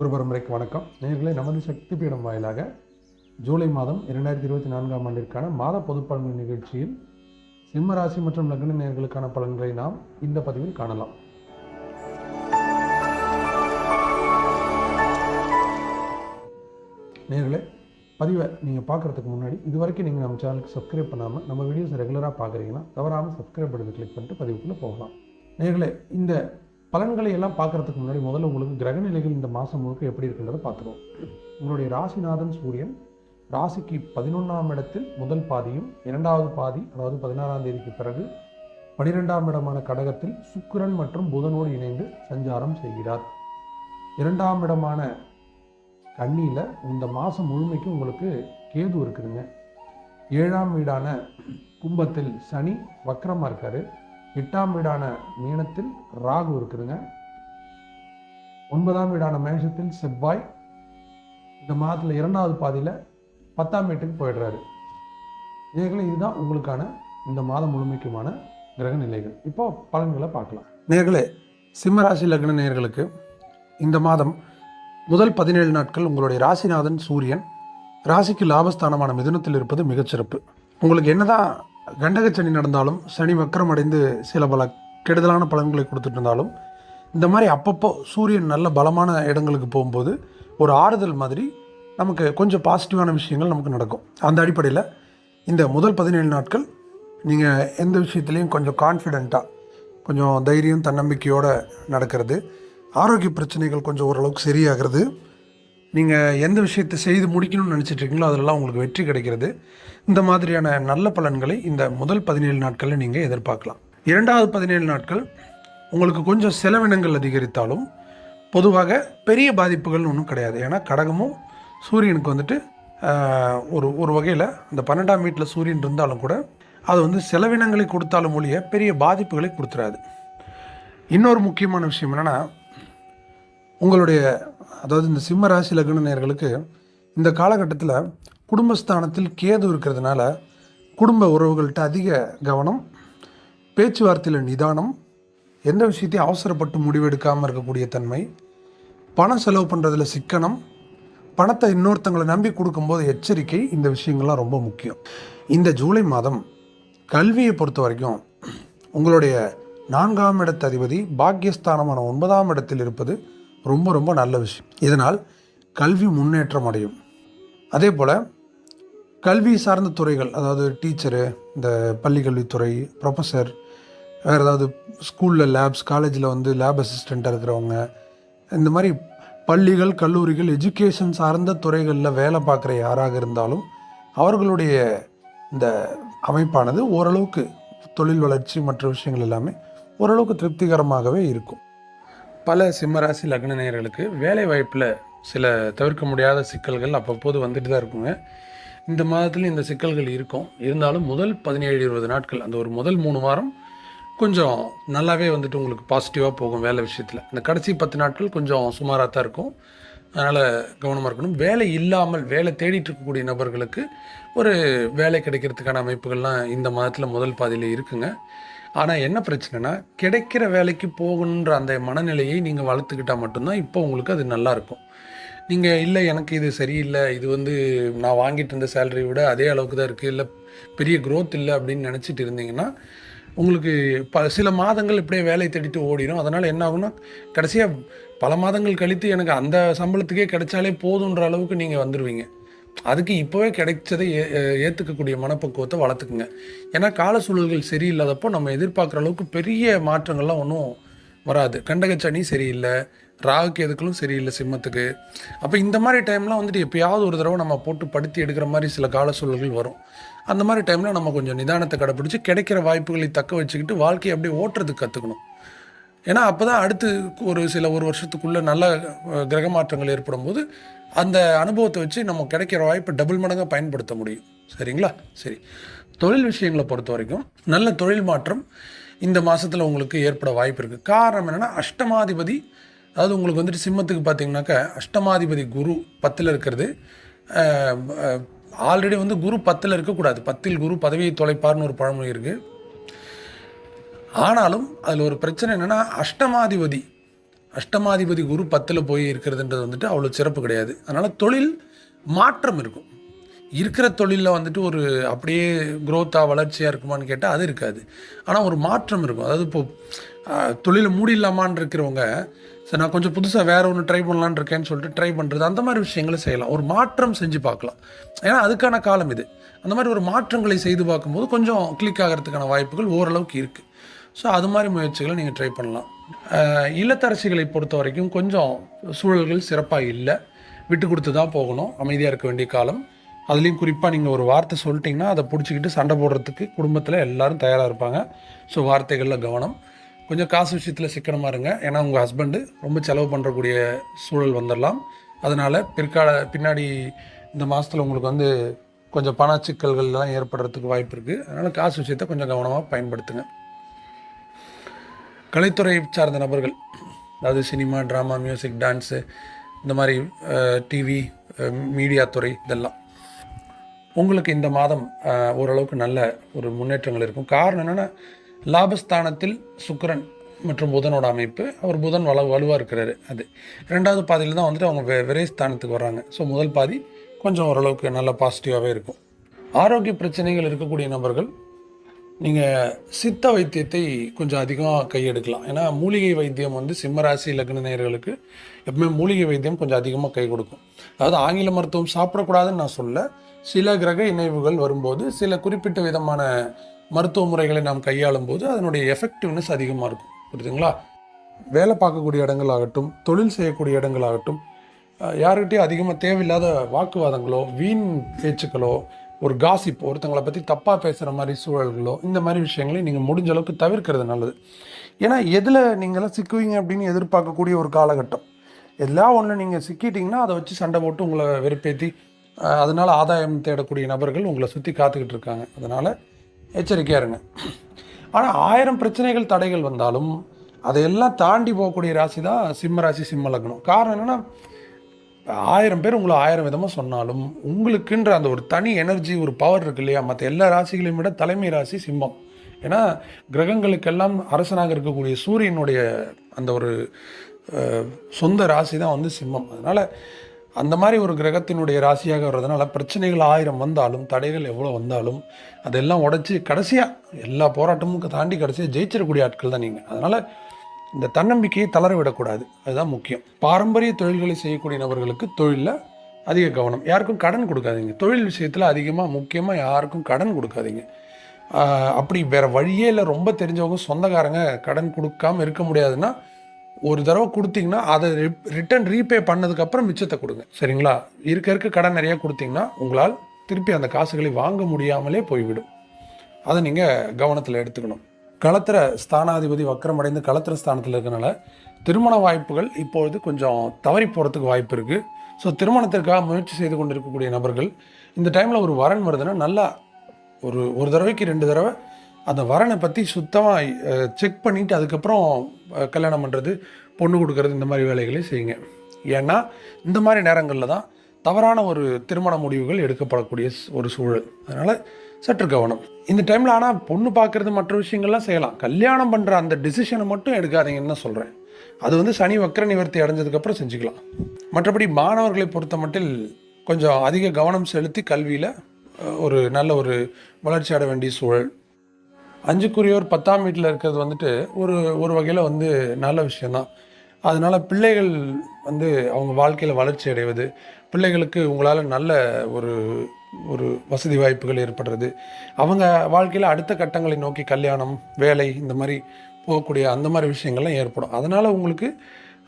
குருபரம்பரைக்கு வணக்கம். நேர்களை நமது சக்தி பீடம் வாயிலாக ஜூலை மாதம் இரண்டாயிரத்தி இருபத்தி நான்காம் ஆண்டிற்கான மாத பொதுப்பலன்கள் நிகழ்ச்சியில் சிம்ம ராசி மற்றும் லக்ன நேர்களுக்கான பலன்களை நாம் இந்த பதிவில் காணலாம். நேர்களே பதிவை நீங்கள் பார்க்குறதுக்கு முன்னாடி இது வரைக்கும் நீங்கள் நம்ம சேனலுக்கு சப்ஸ்கிரைப் பண்ணாமல் நம்ம வீடியோஸ் ரெகுலராக பார்க்குறீங்கன்னா தவறாமல் சப்ஸ்கிரைப் பட்டனை கிளிக் பண்ணிட்டு பதிவுக்குள்ளே போகலாம். நேர்களே இந்த பலன்களை எல்லாம் பார்க்குறதுக்கு முன்னாடி முதல்ல உங்களுக்கு கிரகநிலைகள் இந்த மாதம் முழுக்க எப்படி இருக்குன்றதை பார்த்துருவோம். உங்களுடைய ராசிநாதன் சூரியன் ராசிக்கு பதினொன்றாம் இடத்தில் முதல் பாதியும் இரண்டாவது பாதி அதாவது பதினாறாம் தேதிக்கு பிறகு பனிரெண்டாம் இடமான கடகத்தில் சுக்கிரன் மற்றும் புதனோடு இணைந்து சஞ்சாரம் செய்கிறார். இரண்டாம் இடமான கண்ணியில் இந்த மாதம் முழுமைக்கு உங்களுக்கு கேது இருக்குதுங்க. ஏழாம் வீடான கும்பத்தில் சனி வக்கரமாக இருக்காரு. எட்டாம் வீடான மீனத்தில் ராகு இருக்குதுங்க. ஒன்பதாம் வீடான மேஷத்தில் செவ்வாய். இந்த மாதத்தில் இரண்டாவது பாதியில் பத்தாம் வீட்டுக்கு போயிடுறாரு. நேர்களே இதுதான் உங்களுக்கான இந்த மாதம் முழுமைக்குமான கிரக நிலைகள். இப்போ பலன்களை பார்க்கலாம். நேர்களே சிம்மராசி லக்ன நேர்களுக்கு இந்த மாதம் முதல் பதினேழு நாட்கள் உங்களுடைய ராசிநாதன் சூரியன். ராசிக்கு லாபஸ்தானமான மிதுனத்தில் இருப்பது மிகச்சிறப்பு. உங்களுக்கு என்னதான் கண்டகச்சனி நடந்தாலும் சனி வக்கரம் அடைந்து சில பல கெடுதலான பலன்களை கொடுத்துட்டு இருந்தாலும் இந்த மாதிரி அப்பப்போ சூரியன் நல்ல பலமான இடங்களுக்கு போகும்போது ஒரு ஆறுதல் மாதிரி நமக்கு கொஞ்சம் பாசிட்டிவான விஷயங்கள் நமக்கு நடக்கும். அந்த அடிப்படையில் இந்த முதல் பதினேழு நாட்கள் நீங்கள் எந்த விஷயத்துலையும் கொஞ்சம் கான்ஃபிடெண்ட்டாக கொஞ்சம் தைரியம் தன்னம்பிக்கையோடு நடக்கிறது. ஆரோக்கிய பிரச்சனைகள் கொஞ்சம் ஓரளவுக்கு சரியாகிறது. நீங்கள் எந்த விஷயத்தை செய்து முடிக்கணும்னு நினச்சிட்டு இருக்கீங்களோ அதிலெல்லாம் உங்களுக்கு வெற்றி கிடைக்கிறது. இந்த மாதிரியான நல்ல பலன்களை இந்த முதல் பதினேழு நாட்களில் நீங்கள் எதிர்பார்க்கலாம். இரண்டாவது பதினேழு நாட்கள் உங்களுக்கு கொஞ்சம் செலவினங்கள் அதிகரித்தாலும் பொதுவாக பெரிய பாதிப்புகள் ஒன்றும் கிடையாது. ஏன்னா கடகமும் சூரியனுக்கு வந்துட்டு ஒரு ஒரு வகையில் இந்த பன்னெண்டாம் வீட்டில் சூரியன் இருந்தாலும் கூட அது வந்து செலவினங்களை கொடுத்தாலும் ஒழிய பெரிய பாதிப்புகளை கொடுத்துறாது. இன்னொரு முக்கியமான விஷயம் என்னென்னா உங்களுடைய அதாவது இந்த சிம்ம ராசி லக்ன நேர்களுக்கு இந்த காலகட்டத்தில் குடும்பஸ்தானத்தில் கேது இருக்கிறதுனால குடும்ப உறவுகள்கிட்ட அதிக கவனம் பேச்சுவார்த்தையில் நிதானம் எந்த விஷயத்தையும் அவசரப்பட்டு முடிவெடுக்காமல் இருக்கக்கூடிய தன்மை பணம் செலவு பண்ணுறதுல சிக்கனம் பணத்தை இன்னொருத்தங்களை நம்பி கொடுக்கும்போது எச்சரிக்கை இந்த விஷயங்கள்லாம் ரொம்ப முக்கியம். இந்த ஜூலை மாதம் கல்வியை பொறுத்த வரைக்கும் உங்களுடைய நான்காம் இடத்த அதிபதி பாக்கியஸ்தானமான ஒன்பதாம் இடத்தில் இருப்பது ரொம்ப ரொம்ப நல்ல விஷயம். இதனால் கல்வி முன்னேற்றம் அடையும். அதே போல் கல்வி சார்ந்த துறைகள் அதாவது டீச்சரு இந்த பள்ளிக்கல்வித்துறை ப்ரொஃபஸர் வேறு ஏதாவது ஸ்கூலில் லேப்ஸ் காலேஜில் வந்து லேப் அசிஸ்டண்ட்டாக இருக்கிறவங்க இந்த மாதிரி பள்ளிகள் கல்லூரிகள் எஜுகேஷன் சார்ந்த துறைகளில் வேலை பார்க்குற யாராக இருந்தாலும் அவர்களுடைய இந்த அமைப்பானது ஓரளவுக்கு தொழில் வளர்ச்சி மற்ற விஷயங்கள் எல்லாமே ஓரளவுக்கு திருப்திகரமாகவே இருக்கும். பல சிம்மராசி லக்ன நேயர்களுக்கு வேலை வாய்ப்பில் சில தவிர்க்க முடியாத சிக்கல்கள் அப்பப்போது வந்துட்டு தான் இருக்குங்க. இந்த மாதத்தில் இந்த சிக்கல்கள் இருக்கும். இருந்தாலும் முதல் பதினேழு இருபது நாட்கள் அந்த ஒரு முதல் மூணு வாரம் கொஞ்சம் நல்லாவே வந்துட்டு உங்களுக்கு பாசிட்டிவாக போகும் வேலை விஷயத்தில். இந்த கடைசி பத்து நாட்கள் கொஞ்சம் சுமாராக தான் இருக்கும். அதனால் கவனமாக இருக்கணும். வேலை இல்லாமல் வேலை தேடிட்டு இருக்கக்கூடிய நபர்களுக்கு ஒரு வேலை கிடைக்கிறதுக்கான அமைப்புகள்லாம் இந்த மாதத்தில் முதல் பாதியில் இருக்குங்க. ஆனால் என்ன பிரச்சனைனா கிடைக்கிற வேலைக்கு போகணுன்ற அந்த மனநிலையை நீங்கள் வளர்த்துக்கிட்டால் மட்டும்தான் இப்போ உங்களுக்கு அது நல்லா இருக்கும். நீங்கள் இல்லை எனக்கு இது சரியில்லை. இது வந்து நான் வாங்கிட்டு இருந்த சேலரி விட அதே அளவுக்கு தான் இருக்குது இல்லை பெரிய க்ரோத் இல்லை அப்படின்னு நினச்சிட்டு இருந்தீங்கன்னா உங்களுக்கு ப சில மாதங்கள் இப்படியே வேலை தேடிட்டு ஓடிடும் அதனால் என்ன ஆகும்னா கடைசியாக பல மாதங்கள் கழித்து எனக்கு அந்த சம்பளத்துக்கே கிடைச்சாலே போதுன்ற அளவுக்கு நீங்கள் வந்துடுவீங்க அதுக்கு இப்போவே கிடைச்சதை ஏ ஏற்றுக்கக்கூடிய மனப்பக்குவத்தை வளர்த்துக்குங்க. ஏன்னா கால சூழல்கள் சரியில்லாதப்போ நம்ம எதிர்பார்க்குற அளவுக்கு பெரிய மாற்றங்கள்லாம் ஒன்றும் வராது. கண்டகச்சனி சரியில்லை ராகுக்கு எதுக்களும் சரியில்லை சிம்மத்துக்கு. அப்போ இந்த மாதிரி டைம்லாம் வந்துட்டு எப்பயாவது ஒரு தடவை நம்ம போட்டு படுத்தி எடுக்கிற மாதிரி சில கால சூழல்கள் வரும். அந்த மாதிரி டைமில் நம்ம கொஞ்சம் நிதானத்தை கடைப்பிடிச்சு கிடைக்கிற வாய்ப்புகளை தக்க வச்சுக்கிட்டு வாழ்க்கையை அப்படியே ஓட்டுறதுக்கு கற்றுக்கணும் ஏன்னா அப்போ தான் அடுத்து ஒரு சில ஒரு வருஷத்துக்குள்ளே நல்ல கிரக மாற்றங்கள் ஏற்படும் போது அந்த அனுபவத்தை வச்சு நம்ம கிடைக்கிற வாய்ப்பை டபுள் மடங்காக பயன்படுத்த முடியும். சரிங்களா? சரி. தொழில் விஷயங்களை பொறுத்த வரைக்கும் நல்ல தொழில் மாற்றம் இந்த மாதத்தில் உங்களுக்கு ஏற்பட வாய்ப்பு இருக்குது காரணம் என்னென்னா அஷ்டமாதிபதி அதாவது உங்களுக்கு வந்துட்டு சிம்மத்துக்கு பார்த்தீங்கன்னாக்கா அஷ்டமாதிபதி குரு பத்தில் இருக்கிறது. ஆல்ரெடி வந்து குரு பத்தில் இருக்கக்கூடாது. பத்தில் குரு பதவியை தொலைப்பார்னு ஒரு பழமொழி இருக்குது ஆனாலும் அதில் ஒரு பிரச்சனை என்னென்னா அஷ்டமாதிபதி அஷ்டமாதிபதி குரு பத்தில் போய் இருக்கிறதுன்றது வந்துட்டு அவ்வளோ சிறப்பு கிடையாது. அதனால் தொழில் மாற்றம் இருக்கும். இருக்கிற தொழிலில் வந்துட்டு ஒரு அப்படியே குரோத்தாக வளர்ச்சியாக இருக்குமான்னு கேட்டால் அது இருக்காது. ஆனால் ஒரு மாற்றம் இருக்கும். அதாவது இப்போ தொழிலை மூடிடலாமான்னு இருக்கிறவங்க சரி நான் கொஞ்சம் புதுசாக வேறு ஒன்று ட்ரை பண்ணலான்னு இருக்கேன்னு சொல்லிட்டு ட்ரை பண்ணுறது அந்த மாதிரி விஷயங்களை செய்யலாம். ஒரு மாற்றம் செஞ்சு பார்க்கலாம். ஏன்னா அதுக்கான காலம் இது. அந்த மாதிரி ஒரு மாற்றங்களை செய்து பார்க்கும்போது கொஞ்சம் கிளிக் ஆகிறதுக்கான வாய்ப்புகள் ஓரளவுக்கு இருக்குது ஸோ அது மாதிரி முயற்சிகளை நீங்கள் ட்ரை பண்ணலாம். இல்லத்தரசிகளை பொறுத்த வரைக்கும் கொஞ்சம் சூழல்கள் சிறப்பாக இல்லை. விட்டு கொடுத்து தான் போகணும். அமைதியாக இருக்க வேண்டிய காலம். அதுலேயும் குறிப்பாக நீங்கள் ஒரு வார்த்தை சொல்லிட்டீங்கன்னா அதை பிடிச்சிக்கிட்டு சண்டை போடுறதுக்கு குடும்பத்தில் எல்லோரும் தயாராக இருப்பாங்க. ஸோ வார்த்தைகளில் கவனம். கொஞ்சம் காசு விஷயத்தில் சிக்கனமாக இருங்க. ஏன்னா உங்கள் ஹஸ்பண்டு ரொம்ப செலவு பண்ணுறக்கூடிய சூழல் வந்துடலாம் அதனால் பிற்கால பின்னாடி இந்த மாதத்தில் உங்களுக்கு வந்து கொஞ்சம் பண சிக்கல்கள்லாம் ஏற்படுறதுக்கு வாய்ப்பு இருக்குது அதனால் காசு விஷயத்தை கொஞ்சம் கவனமாக பயன்படுத்துங்க. கலைத்துறை சார்ந்த நபர்கள் அதாவது சினிமா ட்ராமா மியூசிக் டான்ஸு இந்த மாதிரி டிவி மீடியா துறை இதெல்லாம். உங்களுக்கு இந்த மாதம் ஓரளவுக்கு நல்ல ஒரு முன்னேற்றங்கள் இருக்கும். காரணம் என்னென்னா லாபஸ்தானத்தில் சுக்கரன் மற்றும் புதனோட அமைப்பு அவர் புதன் வள வலுவாக இருக்கிறாரு அது. ரெண்டாவது பாதியில் தான் வந்துட்டு அவங்க வெ- விரை ஸ்தானத்துக்கு வர்றாங்க. ஸோ முதல் பாதி கொஞ்சம் ஓரளவுக்கு நல்ல பாசிட்டிவாகவே இருக்கும். ஆரோக்கிய பிரச்சனைகள் இருக்கக்கூடிய நபர்கள் நீங்கள் சித்த வைத்தியத்தை கொஞ்சம் அதிகமாக கையெடுக்கலாம். ஏன்னா மூலிகை வைத்தியம் வந்து சிம்மராசி லக்ன நேயர்களுக்கு எப்பவுமே மூலிகை வைத்தியம் கொஞ்சம் அதிகமாக கை கொடுக்கும். அதாவது ஆங்கில மருத்துவம் சாப்பிடக்கூடாதுன்னு நான் சொல்ல சில கிரக இணைவுகள் வரும்போது சில குறிப்பிட்ட விதமான மருத்துவ முறைகளை நாம் கையாளும் போது அதனுடைய எஃபெக்டிவ்னஸ் அதிகமாக இருக்கும். புரியுதுங்களா? வேலை பார்க்கக்கூடிய இடங்களாகட்டும் தொழில் செய்யக்கூடிய இடங்களாகட்டும் ஆகட்டும் யார்கிட்டயும் அதிகமாக தேவையில்லாத வாக்குவாதங்களோ வீண் பேச்சுக்களோ ஒரு காசிப்போ ஒருத்தங்களை பற்றி தப்பாக பேசுகிற மாதிரி சூழல்களோ இந்த மாதிரி விஷயங்களையும் நீங்கள் முடிஞ்ச அளவுக்கு தவிர்க்கிறது நல்லது. ஏன்னா எதில் நீங்களாம் சிக்குவீங்க அப்படின்னு எதிர்பார்க்கக்கூடிய ஒரு காலகட்டம். எல்லா ஒன்று நீங்கள் சிக்கிட்டீங்கன்னா அதை வச்சு சண்டை போட்டு உங்களை வெறுப்பேற்றி அதனால் ஆதாயம் தேடக்கூடிய நபர்கள் உங்களை சுற்றி காத்துக்கிட்டு இருக்காங்க. அதனால் எச்சரிக்கையாக இருங்க. ஆனால் ஆயிரம் பிரச்சனைகள் தடைகள் வந்தாலும் அதையெல்லாம் தாண்டி போகக்கூடிய ராசி தான் சிம்ம ராசி சிம்ம லக்னம். காரணம் என்னென்னா ஆயிரம் பேர் உங்களை ஆயிரம் விதமாக சொன்னாலும் உங்களுக்குன்ற அந்த ஒரு தனி எனர்ஜி ஒரு பவர் இருக்கு இல்லையா? மற்ற எல்லா ராசிகளையும் விட தலைமை ராசி சிம்மம். ஏன்னா கிரகங்களுக்கெல்லாம் அரசனாக இருக்கக்கூடிய சூரியனுடைய அந்த ஒரு சொந்த ராசி தான் வந்து சிம்மம். அதனால் அந்த மாதிரி ஒரு கிரகத்தினுடைய ராசியாக வர்றதுனால பிரச்சனைகள் ஆயிரம் வந்தாலும் தடைகள் எவ்வளோ வந்தாலும் அதெல்லாம் உடைச்சி கடைசியாக எல்லா போராட்டமும் தாண்டி கடைசியாக ஜெயிச்சிடக்கூடிய ஆட்கள் தான் நீங்கள் அதனால் இந்த தன்னம்பிக்கையை தளர விடக்கூடாது அதுதான் முக்கியம். பாரம்பரிய தொழில்களை செய்யக்கூடிய நபர்களுக்கு தொழிலில் அதிக கவனம். யாருக்கும் கடன் கொடுக்காதீங்க. தொழில் விஷயத்தில் அதிகமாக முக்கியமாக யாருக்கும் கடன் கொடுக்காதீங்க. அப்படி வேறு வழியே இல்லை. ரொம்ப தெரிஞ்சவங்க சொந்தக்காரங்க கடன் கொடுக்காம இருக்க முடியாதுன்னா ஒரு தடவை கொடுத்தீங்கன்னா அதை ரிட்டர்ன் ரீபே பண்ணதுக்கப்புறம் மிச்சத்தை கொடுங்க. சரிங்களா? இருக்க இருக்க கடன் நிறையா கொடுத்தீங்கன்னா உங்களால் திருப்பி அந்த காசுகளை வாங்க முடியாமலே போய்விடும். அதை நீங்கள் கவனத்தில் எடுத்துக்கணும். களத்திர ஸ்தானாதிபதி வக்கரமடைந்து களத்திர ஸ்தானத்தில் இருக்கனால திருமண வாய்ப்புகள் இப்பொழுது கொஞ்சம் தவறி போகிறதுக்கு வாய்ப்பு இருக்குது ஸோ திருமணத்திற்காக முயற்சி செய்து கொண்டிருக்கக்கூடிய நபர்கள் இந்த டைமில் ஒரு வரன் வருதுன்னா நல்லா ஒரு ஒரு தடவைக்கு ரெண்டு தடவை அந்த வரனை பற்றி சுத்தமாக செக் பண்ணிவிட்டு அதுக்கப்புறம் கல்யாணம் பண்ணுறது பொண்ணு கொடுக்கறது இந்த மாதிரி வேலைகளை செய்யுங்க. ஏன்னா இந்த மாதிரி நேரங்களில் தான் தவறான ஒரு திருமண முடிவுகள் எடுக்கப்படக்கூடிய ஒரு சூழல். அதனால் சற்று கவனம். இந்த டைமில் ஆனால் பொண்ணு பார்க்குறது மற்ற விஷயங்கள்லாம் செய்யலாம். கல்யாணம் பண்ணுற அந்த டிசிஷனை மட்டும் எடுக்காதீங்கன்னு தான் சொல்கிறேன் அது வந்து சனி வக்கர நிவர்த்தி அடைஞ்சதுக்கப்புறம் செஞ்சுக்கலாம். மற்றபடி மாணவர்களை பொறுத்த மட்டில் கொஞ்சம் அதிக கவனம் செலுத்தி கல்வியில் ஒரு நல்ல ஒரு வளர்ச்சி அடைய வேண்டிய சூழல். அஞ்சுக்குரியோர் பத்தாம் வீட்டில் இருக்கிறது வந்துட்டு ஒரு ஒரு வகையில் வந்து நல்ல விஷயந்தான் அதனால் பிள்ளைகள் வந்து அவங்க வாழ்க்கையில் வளர்ச்சி அடைவது பிள்ளைகளுக்கு உங்களால் நல்ல ஒரு ஒரு வசதி வாய்ப்புகள் ஏற்படுறது. அவங்க வாழ்க்கையில் அடுத்த கட்டங்களை நோக்கி கல்யாணம் வேலை இந்த மாதிரி போகக்கூடிய அந்த மாதிரி விஷயங்கள்லாம் ஏற்படும். அதனால் உங்களுக்கு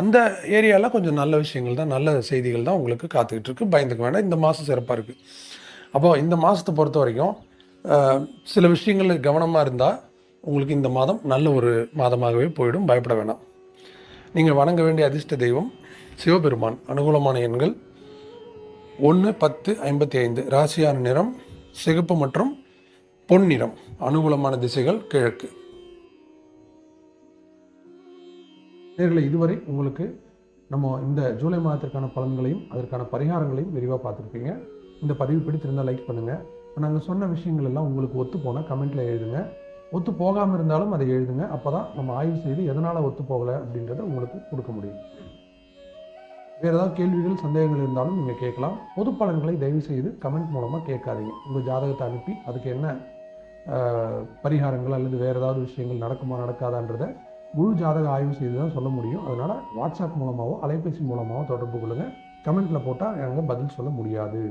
அந்த ஏரியாவில் கொஞ்சம் நல்ல விஷயங்கள் தான் நல்ல செய்திகள் தான் உங்களுக்கு காத்துக்கிட்டு இருக்கு. பயந்துக்க வேண்டாம். இந்த மாதம் சிறப்பாக இருக்குது அப்போது இந்த மாதத்தை பொறுத்த வரைக்கும் சில விஷயங்கள் கவனமாக இருந்தால் உங்களுக்கு இந்த மாதம் நல்ல ஒரு மாதமாகவே போயிடும். பயப்பட வேணாம் நீங்கள் வணங்க வேண்டிய அதிர்ஷ்ட தெய்வம் சிவபெருமான். அனுகூலமான எண்கள் ஒன்று பத்து ஐம்பத்தி ஐந்து. ராசியான நிறம் சிகப்பு மற்றும் பொன் நிறம். அனுகூலமான திசைகள் கிழக்கு. நேர்களை இதுவரை உங்களுக்கு நம்ம இந்த ஜூலை மாதத்திற்கான பலன்களையும் அதற்கான பரிகாரங்களையும் விரிவாக பார்த்துருப்பீங்க. இந்த பதிவு பிடித்திருந்தால் லைக் பண்ணுங்கள் நாங்கள் சொன்ன விஷயங்கள் எல்லாம் உங்களுக்கு ஒத்து போனால் கமெண்ட்டில் எழுதுங்க. ஒத்து போகாமல் இருந்தாலும் அதை எழுதுங்க. அப்போ தான் நம்ம ஆய்வு செய்து எதனால் ஒத்து போகலை அப்படின்றத உங்களுக்கு கொடுக்க முடியும். வேறு ஏதாவது கேள்விகள் சந்தேகங்கள் இருந்தாலும் நீங்கள் கேட்கலாம். பொது பலன்களை தயவு செய்து கமெண்ட் மூலமாக கேட்காதீங்க. உங்கள் ஜாதகத்தை அனுப்பி அதுக்கு என்ன பரிகாரங்கள் அல்லது வேறு ஏதாவது விஷயங்கள் நடக்குமா நடக்காதான்றதை முழு ஜாதக ஆய்வு செய்து தான் சொல்ல முடியும். அதனால் வாட்ஸ்அப் மூலமாகவோ அலைபேசி மூலமாகவோ தொடர்பு கொள்ளுங்கள் கமெண்ட்டில் போட்டால் நாங்கள் பதில் சொல்ல முடியாது.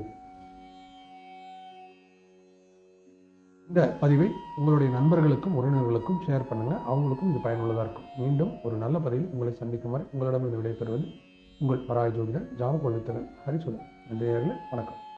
இந்த பதிவை உங்களுடைய நண்பர்களுக்கும் உறவினர்களுக்கும் ஷேர் பண்ணுங்கள் அவங்களுக்கும் இது பயனுள்ளதாக இருக்கும். மீண்டும் ஒரு நல்ல பதிவில் உங்களை சந்திக்கும் வரை உங்களிடம் இது விடைபெறுவது உங்கள் பராய ஜோதிடர் ஜாம கொள்ளித்தரன் ஹரிசுதன் நன்றி நேயர்களே. வணக்கம்